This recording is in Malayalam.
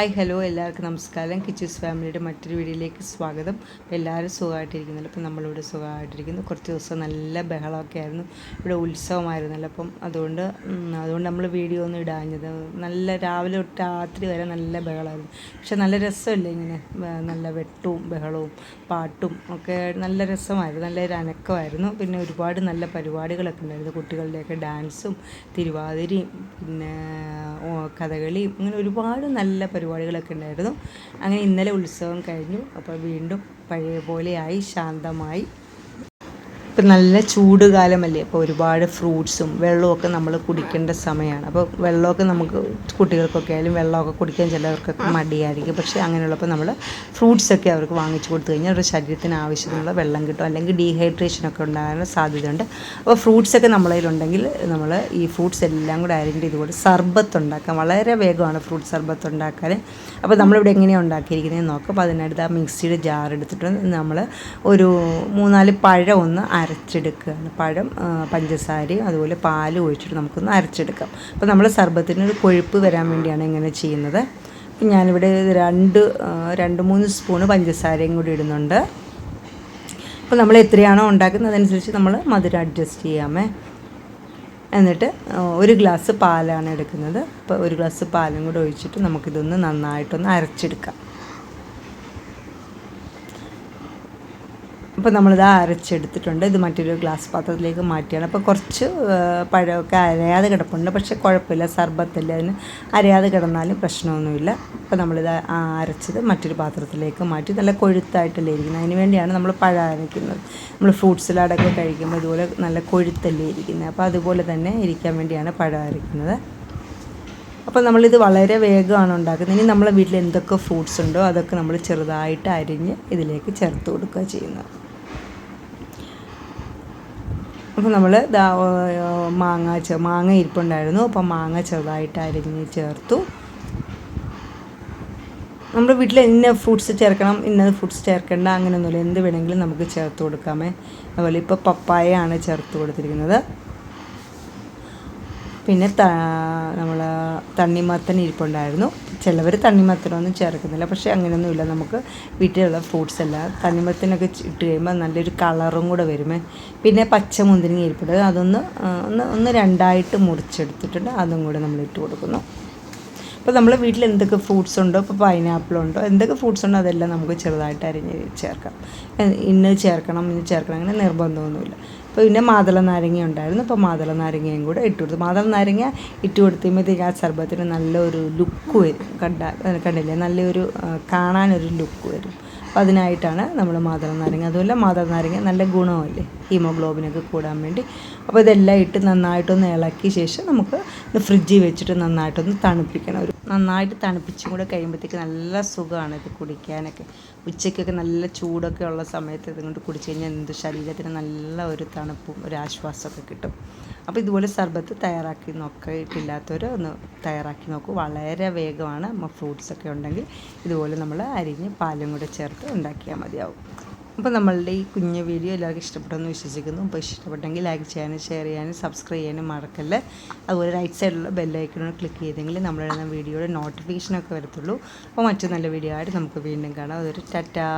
ഹായ് ഹലോ എല്ലാവർക്കും നമസ്കാരം. കിച്ചൂസ് ഫാമിലിയുടെ മറ്റൊരു വീഡിയോയിലേക്ക് സ്വാഗതം. എല്ലാവരും സുഖമായിട്ടിരിക്കുന്നുണ്ട് അപ്പം നമ്മളിവിടെ സുഖമായിട്ടിരിക്കുന്നു. കുറച്ച് ദിവസം നല്ല ബഹളമൊക്കെ ആയിരുന്നു. ഇവിടെ ഉത്സവമായിരുന്നല്ലോ. അപ്പം അതുകൊണ്ട് അതുകൊണ്ട് നമ്മൾ വീഡിയോ ഒന്നും ഇടാഞ്ഞത്. നല്ല രാവിലെ തൊട്ട് രാത്രി വരെ നല്ല ബഹളമായിരുന്നു. പക്ഷെ നല്ല രസമല്ലേ ഇങ്ങനെ നല്ല വെട്ടവും ബഹളവും പാട്ടും ഒക്കെ നല്ല രസമായിരുന്നു. നല്ലൊരു അനക്കമായിരുന്നു. പിന്നെ ഒരുപാട് നല്ല പരിപാടികളൊക്കെ ഉണ്ടായിരുന്നു. കുട്ടികളുടെയൊക്കെ ഡാൻസും തിരുവാതിരയും പിന്നെ കഥകളിയും അങ്ങനെ ഒരുപാട് നല്ല പരിപാടികളൊക്കെ ഉണ്ടായിരുന്നു. അങ്ങനെ ഇന്നലെ ഉത്സവം കഴിഞ്ഞു. അപ്പോൾ വീണ്ടും പഴയ പോലെയായി ശാന്തമായി ഇപ്പം നല്ല ചൂട് കാലമല്ലേ? അപ്പോൾ ഒരുപാട് ഫ്രൂട്ട്സും വെള്ളമൊക്കെ നമ്മൾ കുടിക്കേണ്ട സമയമാണ്. അപ്പോൾ വെള്ളമൊക്കെ നമുക്ക് കുട്ടികൾക്കൊക്കെ ആയാലും വെള്ളമൊക്കെ കുടിക്കാൻ ചിലവർക്കൊക്കെ മടിയായിരിക്കും. പക്ഷേ അങ്ങനെയുള്ളപ്പോൾ നമ്മൾ ഫ്രൂട്ട്സൊക്കെ അവർക്ക് വാങ്ങിച്ചു കൊടുത്തു കഴിഞ്ഞാൽ അവരുടെ ശരീരത്തിന് ആവശ്യത്തിനുള്ള വെള്ളം കിട്ടും. അല്ലെങ്കിൽ ഡീഹൈഡ്രേഷനൊക്കെ ഉണ്ടാകാനുള്ള സാധ്യതയുണ്ട്. അപ്പോൾ ഫ്രൂട്ട്സൊക്കെ നമ്മളതിലുണ്ടെങ്കിൽ നമ്മൾ ഈ ഫ്രൂട്ട്സ് എല്ലാം കൂടെ അരിഞ്ഞ് ഇതുപോലെ സർബത്ത് ഉണ്ടാക്കാം. വളരെ വേഗമാണ് ഫ്രൂട്ട് സർബത്ത് ഉണ്ടാക്കാൻ. അപ്പോൾ നമ്മളിവിടെ എങ്ങനെയാണ് ഉണ്ടാക്കിയിരിക്കുന്നത് നോക്കാം. അപ്പോൾ അതിനടുത്ത് ആ മിക്സിയുടെ ജാർ എടുത്തിട്ട് നമ്മൾ ഒരു മൂന്നാൽ പഴം ഒന്ന് അരച്ചെടുക്കുകയാണ്. പഴം പഞ്ചസാരയും അതുപോലെ പാലും ഒഴിച്ചിട്ട് നമുക്കൊന്ന് അരച്ചെടുക്കാം. അപ്പോൾ നമ്മൾ സർബത്തിന് ഒരു കൊഴുപ്പ് വരാൻ വേണ്ടിയാണ് ഇങ്ങനെ ചെയ്യുന്നത്. ഞാനിവിടെ രണ്ട് രണ്ട് മൂന്ന് സ്പൂണ് പഞ്ചസാരയും കൂടി ഇടുന്നുണ്ട്. അപ്പോൾ നമ്മൾ എത്രയാണോ ഉണ്ടാക്കുന്നത് അതനുസരിച്ച് നമ്മൾ മധുരം അഡ്ജസ്റ്റ് ചെയ്യാമേ. എന്നിട്ട് ഒരു ഗ്ലാസ് പാലാണ് എടുക്കുന്നത്. അപ്പോൾ ഒരു ഗ്ലാസ് പാലും കൂടെ ഒഴിച്ചിട്ട് നമുക്കിതൊന്ന് നന്നായിട്ടൊന്ന് അരച്ചെടുക്കാം. അപ്പോൾ നമ്മളിത് അരച്ചെടുത്തിട്ടുണ്ട്. ഇത് മറ്റൊരു ഗ്ലാസ് പാത്രത്തിലേക്ക് മാറ്റിയാണ്. അപ്പോൾ കുറച്ച് പഴമൊക്കെ അരയാതെ കിടപ്പുണ്ട്. പക്ഷേ കുഴപ്പമില്ല സർബത്തില്ല അതിന് അരയാതെ കിടന്നാലും പ്രശ്നമൊന്നുമില്ല. അപ്പോൾ നമ്മളിത് അരച്ചത് മറ്റൊരു പാത്രത്തിലേക്ക് മാറ്റി. നല്ല കൊഴുത്തായിട്ടല്ലേ ഇരിക്കുന്നത്. അതിന് വേണ്ടിയാണ് നമ്മൾ പഴം അരയ്ക്കുന്നത്. നമ്മൾ ഫ്രൂട്ട് സലാഡൊക്കെ കഴിക്കുമ്പോൾ ഇതുപോലെ നല്ല കൊഴുത്തല്ലേ ഇരിക്കുന്നത്. അപ്പോൾ അതുപോലെ തന്നെ ഇരിക്കാൻ വേണ്ടിയാണ് പഴം അരയ്ക്കുന്നത്. അപ്പോൾ നമ്മളിത് വളരെ വേഗമാണ് ഉണ്ടാക്കുന്നത്. ഇനി നമ്മളെ വീട്ടിൽ എന്തൊക്കെ ഫ്രൂട്ട്സ് ഉണ്ടോ അതൊക്കെ നമ്മൾ ചെറുതായിട്ട് അരിഞ്ഞ് ഇതിലേക്ക് ചേർത്ത് കൊടുക്കുക ചെയ്യുന്നത്. അപ്പോൾ നമ്മൾ മാങ്ങ ചെ മാങ്ങ ഇരിപ്പുണ്ടായിരുന്നു. അപ്പോൾ മാങ്ങ ചെറുതായിട്ട് അരിഞ്ഞ് ചേർത്തു. നമ്മുടെ വീട്ടിൽ ഇന്ന ഫ്രൂട്ട്സ് ചേർക്കണം ഇന്ന ഫ്രൂട്ട്സ് ചേർക്കേണ്ട അങ്ങനെയൊന്നുമില്ല എന്ത് വേണമെങ്കിലും നമുക്ക് ചേർത്ത് കൊടുക്കാമേ. അതുപോലെ ഇപ്പോൾ പപ്പായയാണ് ചേർത്ത് കൊടുത്തിരിക്കുന്നത്. പിന്നെ നമ്മൾ തണ്ണിമത്തൻ ഇരിപ്പുണ്ടായിരുന്നു. ചിലവർ തണ്ണിമത്തനൊന്നും ചേർക്കുന്നില്ല. പക്ഷേ അങ്ങനെയൊന്നുമില്ല. നമുക്ക് വീട്ടിലുള്ള ഫ്രൂട്ട്സ് എല്ലാം തണ്ണിമത്തനൊക്കെ ഇട്ട് കഴിയുമ്പോൾ നല്ലൊരു കളറും കൂടെ വരുമേ. പിന്നെ പച്ച മുന്തിരിങ്ങ ഇരിപ്പുണ്ട്. അതൊന്ന് ഒന്ന് ഒന്ന് രണ്ടായിട്ട് മുറിച്ചെടുത്തിട്ടുണ്ട്. അതും കൂടെ നമ്മൾ ഇട്ട് കൊടുക്കുന്നു. അപ്പോൾ നമ്മൾ വീട്ടിൽ എന്തൊക്കെ ഫ്രൂട്ട്സ് ഉണ്ടോ? ഇപ്പോൾ പൈനാപ്പിൾ ഉണ്ടോ? എന്തൊക്കെ ഫ്രൂട്ട്സ് ഉണ്ടോ? അതെല്ലാം നമുക്ക് ചെറുതായിട്ട് അരിഞ്ഞ് ചേർക്കാം. ഇന്ന് ചേർക്കണം ഇന്ന് ചേർക്കണം അങ്ങനെ നിർബന്ധമൊന്നുമില്ല. അപ്പോൾ പിന്നെ മാതള നാരങ്ങ ഉണ്ടായിരുന്നു. അപ്പോൾ മാതള നാരങ്ങയും കൂടെ ഇട്ട് കൊടുത്തു. മാതള നാരങ്ങ ഇട്ട് കൊടുത്തുമ്പോഴത്തേക്ക് ആ സർബത്തിന് നല്ലൊരു ലുക്ക് വരും. കണ്ട കണ്ടില്ലേ? നല്ലൊരു കാണാനൊരു ലുക്ക് വരും. അപ്പോൾ അതിനായിട്ടാണ് നമ്മൾ മാതള നാരങ്ങ. അതുപോലെ മാതള നാരങ്ങ നല്ല ഗുണമല്ലേ? ഹീമോഗ്ലോബിനൊക്കെ കൂടാൻ വേണ്ടി. അപ്പോൾ ഇതെല്ലാം ഇട്ട് നന്നായിട്ടൊന്ന് ഇളക്കിയ ശേഷം നമുക്ക് ഫ്രിഡ്ജിൽ വെച്ചിട്ട് നന്നായിട്ടൊന്ന് തണുപ്പിക്കണം. ഒരു നന്നായിട്ട് തണുപ്പിച്ചും കൂടെ കഴിയുമ്പോഴത്തേക്ക് നല്ല സുഖമാണ് ഇത് കുടിക്കാനൊക്കെ. ഉച്ചയ്ക്കൊക്കെ നല്ല ചൂടൊക്കെ ഉള്ള സമയത്ത് ഇതുകൊണ്ട് കുടിച്ച് കഴിഞ്ഞാൽ എന്ത് ശരീരത്തിന് നല്ല ഒരു തണുപ്പും ഒരു ആശ്വാസമൊക്കെ കിട്ടും. അപ്പോൾ ഇതുപോലെ സർബത്ത് തയ്യാറാക്കി നോക്കിയിട്ടില്ലാത്തവർ ഒന്ന് തയ്യാറാക്കി നോക്കൂ. വളരെ വേഗമാണ്. ഫ്രൂട്ട്സൊക്കെ ഉണ്ടെങ്കിൽ ഇതുപോലെ നമ്മൾ അരിഞ്ഞ് പാലും കൂടെ ചേർത്ത് ഉണ്ടാക്കിയാൽ മതിയാവും. അപ്പോൾ നമ്മളുടെ ഈ കുഞ്ഞ് വീഡിയോ എല്ലാവർക്കും ഇഷ്ടപ്പെട്ടെന്ന് വിശ്വസിക്കുന്നു. അപ്പോൾ ഇഷ്ടപ്പെട്ടെങ്കിൽ ലൈക്ക് ചെയ്യാനും ഷെയർ ചെയ്യാനും സബ്സ്ക്രൈബ് ചെയ്യാനും മറക്കല്ലേ? അതുപോലെ റൈറ്റ് സൈഡിലുള്ള ബെല്ലൈക്കണോട് ക്ലിക്ക് ചെയ്തെങ്കിൽ നമ്മളിടുന്ന വീഡിയോയുടെ നോട്ടിഫിക്കേഷനൊക്കെ വരത്തുള്ളൂ. അപ്പോൾ മറ്റു നല്ല വീഡിയോ ആയിട്ട് നമുക്ക് വീണ്ടും കാണാം. അതൊരു ടാറ്റാ.